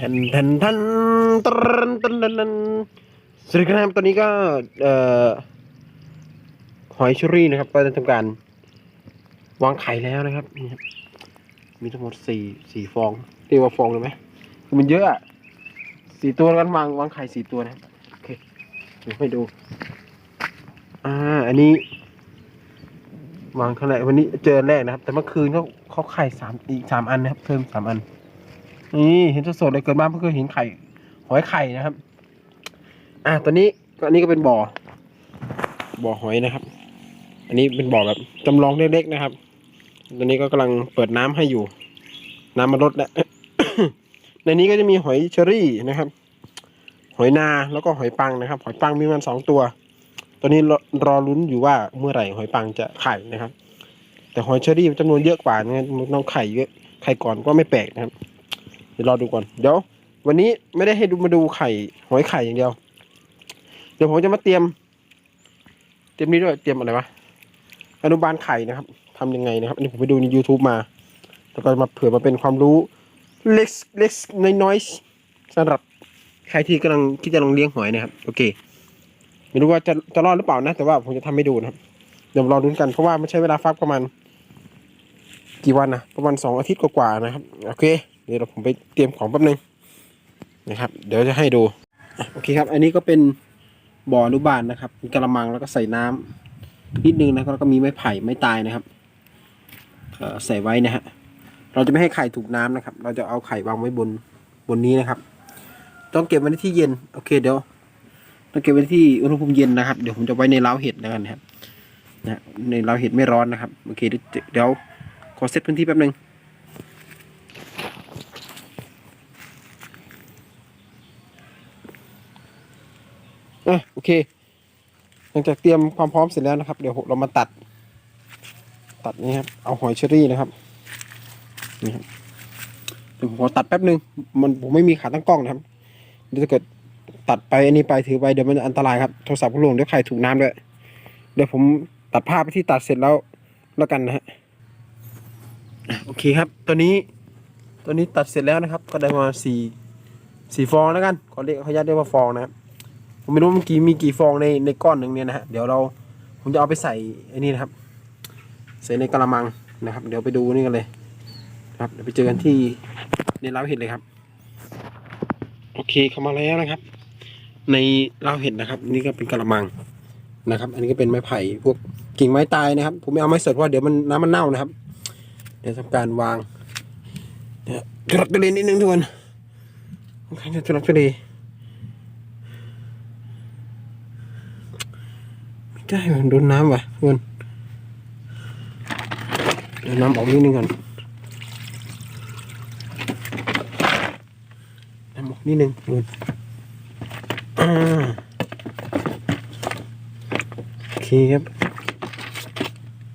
ทันทันทันตันตันตันตันสวัสดีครับตอนนี้ก็เอ่อหอยชอรี่นะครับก็จะทำการ วางไข่แล้วนะครับนี่ครับมีทั้งหมดสี่สี่ฟองเรียกว่าฟองเลยไหมคือมันเยอะอะสี่ตัวแล้วกันวางวางไข่สี่ตัวนะครับโอเคเดี๋ยวให้ดู อ่า อันนี้ วางข้างในวันนี้เจอแรกนะครับ แต่เมื่อคืนเขาเขาไข่สามอีกสามอันนะครับ เพิ่มสามอัน นี่เห็นสดๆเลยเกิดมาเพิ่งเคยเห็นไข่หอยไข่นะครับ อะตอนนี้ก็อันนี้ก็เป็นบ่อ บ่อหอยนะครับ อันนี้เป็นบ่อแบบจำลองเล็กๆนะครับ ตอนนี้ก็กำลังเปิดน้ำให้อยู่ น้ำมันลดแล้วในนี้ก็จะมีหอยเชอรี่นะครับ หอยนาแล้วก็หอยปังนะครับ หอยปังมีมันสองตัว ตอนนี้รอรอลุ้นอยู่ว่าเมื่อไหร่หอยปังจะไข่นะครับ แต่หอยเชอรี่จำนวนเยอะกว่านะมันต้องไข่เยอะไข่ก่อนก็ไม่แปลกนะครับ ดี๋ยวรอดูก่อน เดี๋ยว วันนี้ไม่ได้ให้ดูมาดูไข่หอยไข่อย่างเดียว เดี๋ยวผมจะมาเตรียม เตรียมนี้ด้วยเตรียมอะไรวะอนุบาลไข่นะครับทำยังไงนะครับ อันนี้ผมไปดูใน YouTube มา แล้วก็มาเผื่อมาเป็นความรู้เล็กเล็กน้อยๆสำหรับใครที่กำลังคิดจะลองเลี้ยงหอยนะครับ โอเค ไม่รู้ว่าจะจะรอดหรือเปล่านะ แต่ว่าผมจะทำให้ดูนะครับ เดี๋ยวรอดูกัน เพราะว่ามันใช้เวลาฟักประมาณ กี่วันนะประมาณสองอาทิตย์กว่าๆนะครับ โอเค เดี๋ยวผมไปเตรียมของแป๊บนึงนะครับ เดี๋ยวจะให้ดูโอเคครับ อันนี้ก็เป็นบ่ออนุบาลนะครับมีกระมังแล้วก็ใส่น้ำนิดนึงนะครับแล้วก็มีไม้ไผ่ไม้ตายนะครับใส่ไว้นะฮะเราจะไม่ให้ไข่ถูกน้ำนะครับ เราจะเอาไข่วางไว้บนบนนี้นะครับ ต้องเก็บไว้ที่เย็นโอเคเดี๋ยวต้องเก็บไว้ที่อุณหภูมิเย็นนะครับ เดี๋ยวผมจะไว้ในเล้าเห็ดแล้วกันนะครับนะในเล้าเห็ดไม่ร้อนนะครับโอเคเดี๋ยวเดี๋ยวขอเซตพื้นที่แป๊บนึง อะโอเค หลังจากเตรียมความพร้อมเสร็จแล้วนะครับ เดี๋ยวเรามาตัด ตัดนี่ครับ เอาหอยเชอรี่นะครับ นี่ครับ เดี๋ยวผมขอตัดแป๊บนึง มันผมไม่มีขาตั้งกล้องนะครับ เดี๋ยวถ้าเกิดตัดไปอันนี้ไปถือไปเดี๋ยวมันอันตรายครับ โทรศัพท์ก็หล่นเดี๋ยวไข่ถูกน้ำด้วย เดี๋ยวผมตัดภาพไปที่ตัดเสร็จแล้วแล้วกันนะฮะอะโอเคครับ ตัวนี้ ตัวนี้ตัดเสร็จแล้วนะครับ ก็ได้มาสี่สี่ฟองแล้วกัน ขอเรียกเขาญาตเรียกว่าฟองนะครับ ผมไม่รู้เมื่อกี้มีกี่ฟองในในก้อนหนึ่งเนี่ยนะฮะเดี๋ยวเราผมจะเอาไปใส่ไอ้นี่นะครับ ใส่ในกระมังนะครับ เดี๋ยวไปดูนี่กันเลยนะครับเดี๋ยวไปเจอกันที่ในเล้าเห็ดเลยครับ โอเคเข้ามาแล้วนะครับ ในเล้าเห็ดนะครับ นี่ก็เป็นกระมังนะครับ อันนี้ก็เป็นไม้ไผ่พวกกิ่งไม้ตายนะครับ ผมไม่เอาไม้สดเพราะเดี๋ยวมันน้ำมันเน่านะครับ เดี๋ยวทำการวางเนี่ยทุรักทุเลนิดนึงทุกคนค่อนข้างจะทุรักทุเล ใช่มันโดนน้ำว่ะทุกคนเดี๋ยวน้ำออกนิดนึงก่อนน้ำออกนิดนึงทุกคนอ่าโอเคครับ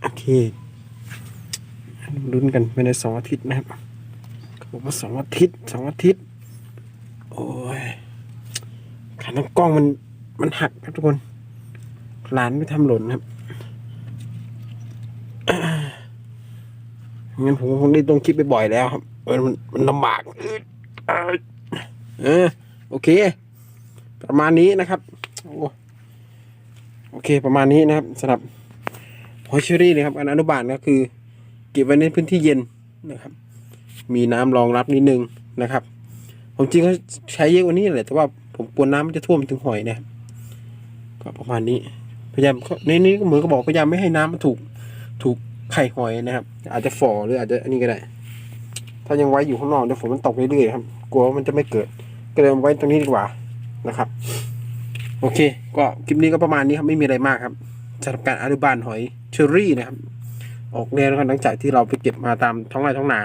โอเคลุ้นกันภายในสองอาทิตย์นะครับเขาบอกว่าสองอาทิตย์สองอาทิตย์ โอ้ยขาตั้งกล้องมันมันหักครับทุกคน หลานไม่ทำหล่นครับงั้นผมคงได้ตรงคลิปไปบ่อยแล้วครับเออมันมันลำบากเออเอโอเค ประมาณนี้นะครับโอ้โอเค ประมาณนี้นะครับสำหรับหอยเชอรี่นะครับอันอนุบาลก็คือ เก็บไว้ในพื้นที่เย็นนะครับ มีน้ำรองรับนิดนึงนะครับ ผมจริงเขาใช้เยอะกว่านี้แหละแต่ว่าผมกลัวน้ำมันจะท่วมถึงหอยนะครับก็ประมาณนี้ พยายามในนี้ก็เหมือนก็บอกพยายามไม่ให้น้ำมันถูกถูกไข่หอยนะครับ อาจจะฝ่อหรืออาจจะอันนี้ก็ได้ ถ้ายังไว้อยู่ข้างนอกเดี๋ยวฝนมันตกเรื่อยๆครับ กลัวมันจะไม่เกิด ก็เลยไว้ตรงนี้ดีกว่านะครับ โอเค ก็คลิปนี้ก็ประมาณนี้ครับไม่มีอะไรมากครับสำหรับการอนุบาลหอยเชอรี่นะครับ ออกแนวนะครับหลังจากที่เราไปเก็บมาตามท้องไร่ท้องนา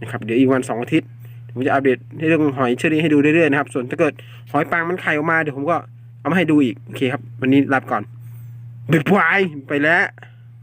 นะครับเดี๋ยวอีกวันสองอาทิตย์ผมจะอัปเดตเรื่องหอยเชอรี่ให้ดูเรื่อยๆนะครับ ส่วนถ้าเกิดหอยปังมันไข่ออกมาเดี๋ยวผมก็ เอามาให้ดูอีก โอเคครับ วันนี้ลาก่อนบ๊ายบายไปแล้ว